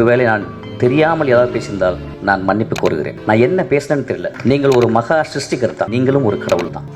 ஒருவேளை நான் தெரியாமல் ஏதாவது பேசியிருந்தால் நான் மன்னிப்பு கோருகிறேன். நான் என்ன பேசினேன்னு தெரியல. நீங்கள் ஒரு மகா சிருஷ்டிகர்த்தா. நீங்களும் ஒரு கடவுள் தான்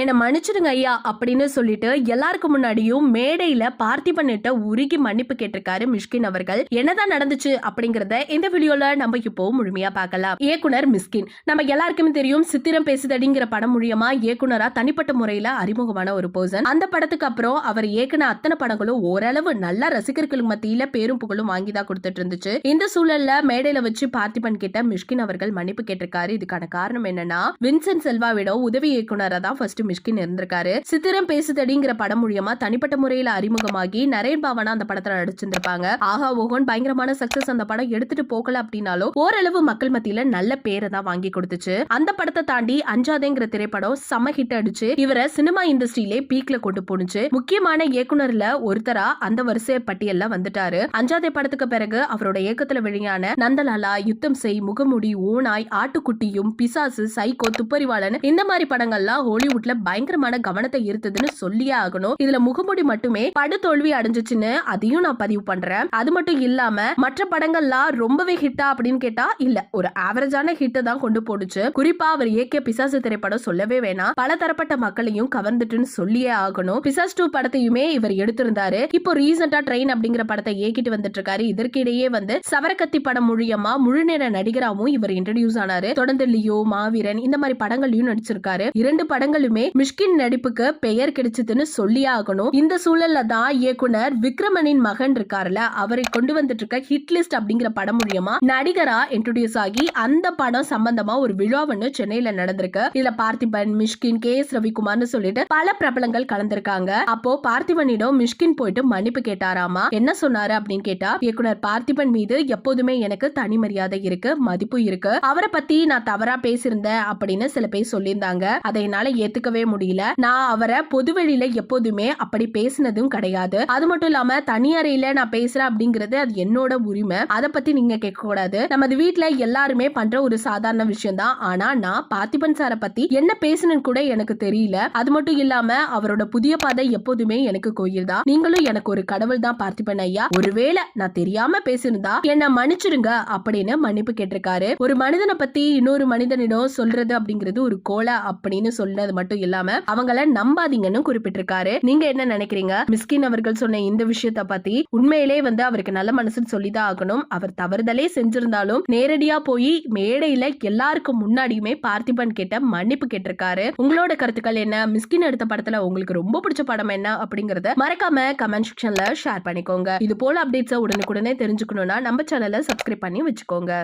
என்னை மன்னிச்சிடுங்க ஐயா அப்படின்னு சொல்லிட்டு எல்லாருக்கும் முன்னாடியும் மேடையில பார்த்திபன்கிட்ட உருகி மன்னிப்பு கேட்டிருக்காரு மிஷ்கின் அவர்கள். என்னதான் நடந்துச்சு அப்படிங்கறத இந்த வீடியோல நம்ம இப்போ முழுமையா பார்க்கலாம். இயக்குனர் மிஸ்கின் நம்ம எல்லாருக்குமே தெரியும் சித்திரம் பேசுதடிங்கிற படம் மூலியமா இயக்குனரா தனிப்பட்ட முறையில அறிமுகமான ஒரு பர்சன் அந்த படத்துக்கு அப்புறம் அவர் இயக்குன அத்தனை படங்களும் ஓரளவு நல்ல ரசிகர்களுக்கு மத்தியில பேரும் புகழும் வாங்கி தான் கொடுத்துட்டு இருந்துச்சு. இந்த சூழல்ல மேடையில வச்சு பார்த்திபன் கிட்ட மிஷ்கின் அவர்கள் மன்னிப்பு கேட்டிருக்காரு. இதுக்கான காரணம் என்னன்னா வின்சென்ட் செல்வாவிடம் உதவி இயக்குனரா தான் ஃபர்ஸ்ட் மிஷ்கின் இருந்திருக்காரு. சித்திரம் பேசுதடிங்கிற படம் மூலியமா தனிப்பட்ட முறையில அறிமுகமாகி நரேன் பாவனா அந்த படத்துல நடிச்சிருந்திருப்பாங்க. ஆஹா ஓகோன் பயங்கரமான சக்சஸ் அந்த படம் எடுத்துட்டு போகல அப்படின்னாலும் ஓரளவு மக்கள் மத்தியில நல்ல பேரை தான் வாங்கி கொடுத்துச்சு. அந்த படத்தை தாண்டி அஞ்சாதேங்கிற திரைப்படம் செம ஹிட் அடிச்சு இவரை சினிமா இண்டஸ்ட்ரியிலே பீக்ல கொண்டு போனுச்சு முக்கியமான இயக்குனர்ல ஒருத்தரா அந்த வரிசை பட்டியல்ல வந்துட்டாரு. அஞ்சாதே படத்துக்கு பிறகு அவரோட இயக்கத்துல வெளியான நந்தலாலா யுத்தம் செய் முகமுடி ஓனாய் ஆட்டுக்குட்டியும் பிசாசு சைக்கோ துப்பறிவாளன் இந்த மாதிரி படங்கள்லாம் ஹாலிவுட்ல பயங்கரமான கவனத்தை ஈர்த்ததுன்னு சொல்லியே ஆகணும். இதுல முகமுடி மட்டுமே படுதோல்வி அடைஞ்சிச்சுன்னு அதையும் நான் பதிவு பண்றேன். அது மட்டும் இல்லாம மற்ற படங்கள்லாம் ரொம்பவே ஹிட்டா அப்படின்னு கேட்டா இல்ல ஒரு ஆவரேஜான ஹிட்டை தான் கொண்டு போடுச்சு. குறிப்பா அவர் இயக்கிய பிசாசு திரைப்படம் சொல்லவே வேணாம். பல தரப்பட்ட மக்களையும் கவர்ந்துட்டுன்னு சொல்லியே ஆகணும். பிசாஸ் டூ படத்தையுமே இவர் எடுத்திருந்தாரு. இப்போ ரீசெண்டா ட்ரெயின் அப்படிங்கிற படத்தை இயக்கிட்டு வந்துட்டு இருக்காரு இதற்கிடையே வந்து சவரக்கத்தி படம் மூலியமா முழுநேர நடிகராவும் இவர் இன்ட்ரடியூஸ் ஆனாரு. தொடர்ந்து லியோ மாவீரன் இந்த மாதிரி படங்களையும் நடிச்சிருக்காரு. இரண்டு படங்களுமே மிஷ்கின் நடிப்புக்கு பெயர் கிடைச்சதுன்னு சொல்லியே ஆகணும் இந்த சூழல்ல தான் இயக்குனர் விக்ரமனின் மகன் இருக்காருல அவரை கொண்டு வந்துட்டு இருக்க ஹிட் லிஸ்ட் அப்படிங்கிற படம் மூலியமா நடிகரா இன்ட்ரோடியூஸ் ஆகி அந்த படம் சம்பந்தமா ஒரு விழா ஒண்ணு சென்னையில நடந்திருக்கு. இதுல பார்த்திபன் மிஷ்கின் கே எஸ் ரவிக்குமார்னு சொல்லிட்டு பல பிரபலங்கள் கலந்திருக்காங்க. அப்போ பார்த்திபனிடம் மிஷ்கின் போயிட்டு மன்னிப்பு கேட்டாராமா? என்ன சொன்னாரு அப்படின்னு கேட்டா இயக்குனர் பார்த்திபன் மீது எப்போதுமே எனக்கு தனி மரியாதை இருக்கு மதிப்பு இருக்கு. அவரை பத்தி நான் தவறா பேசியிருந்தேன் அப்படின்னு சில பேர் சொல்லியிருந்தாங்க. அதை என்னால ஏத்துக்க ஏத்துக்கவே முடியல. நான் அவரை பொதுவெளியில எப்போதுமே அப்படி பேசினதும் கிடையாது. அது மட்டும் இல்லாம தனி அறையில நான் பேசுறேன் அப்படிங்கிறது அது என்னோட உரிமை. அதை பத்தி நீங்க கேட்க கூடாது நமது வீட்டுல எல்லாருமே பண்ற ஒரு சாதாரண விஷயம் தான் ஆனா நான் பார்த்திபன் சாரை பத்தி என்ன பேசணும்னு கூட எனக்கு தெரியல. அது மட்டும் இல்லாம அவரோட புதிய பாதை எப்போதுமே எனக்கு கோயில் தான் நீங்களும் எனக்கு ஒரு கடவுள் தான் பார்த்திபன் ஐயா. ஒருவேளை நான் தெரியாம பேசியிருந்தா என்ன மன்னிச்சிடுங்க அப்படின்னு மன்னிப்பு கேட்டிருக்காரு. ஒரு மனிதனை பத்தி இன்னொரு மனிதனிடம் சொல்றது அப்படிங்கிறது ஒரு கோலை அப்படின்னு சொன்னது மட்டும் இல்லாம அவங்கள நம்பாதீங்கன்னு குறிப்பிட்டிருக்காரு. நீங்க என்ன நினைக்கிறீங்க? மிஸ்கின் அவர்கள் சொன்ன இந்த விஷயத்த பத்தி உண்மையிலே வந்து அவருக்கு நல்ல மனசுன்னு சொல்லிதான் ஆகணும். அவர் தவறுதலே செஞ்சிருந்தாலும் நேரடியா போய் மேடையில எல்லாருக்கும் முன்னாடியுமே பார்த்திபன் கிட்ட மன்னிப்பு கேட்டிருக்காரு. உங்களோட கருத்துக்கள் என்ன? மிஸ்கின் எடுத்த படத்துல உங்களுக்கு ரொம்ப பிடிச்ச படம் என்ன? அப்படிங்கறத மறக்காம கமெண்ட் செக்ஷன்ல ஷேர் பண்ணிக்கோங்க. இது போல அப்டேட்ஸை உடனுக்குடனே தெரிஞ்சுக்கணும்னா நம்ம சேனலை சப்ஸ்கிரைப் பண்ணி வச்சுக்கோங்க.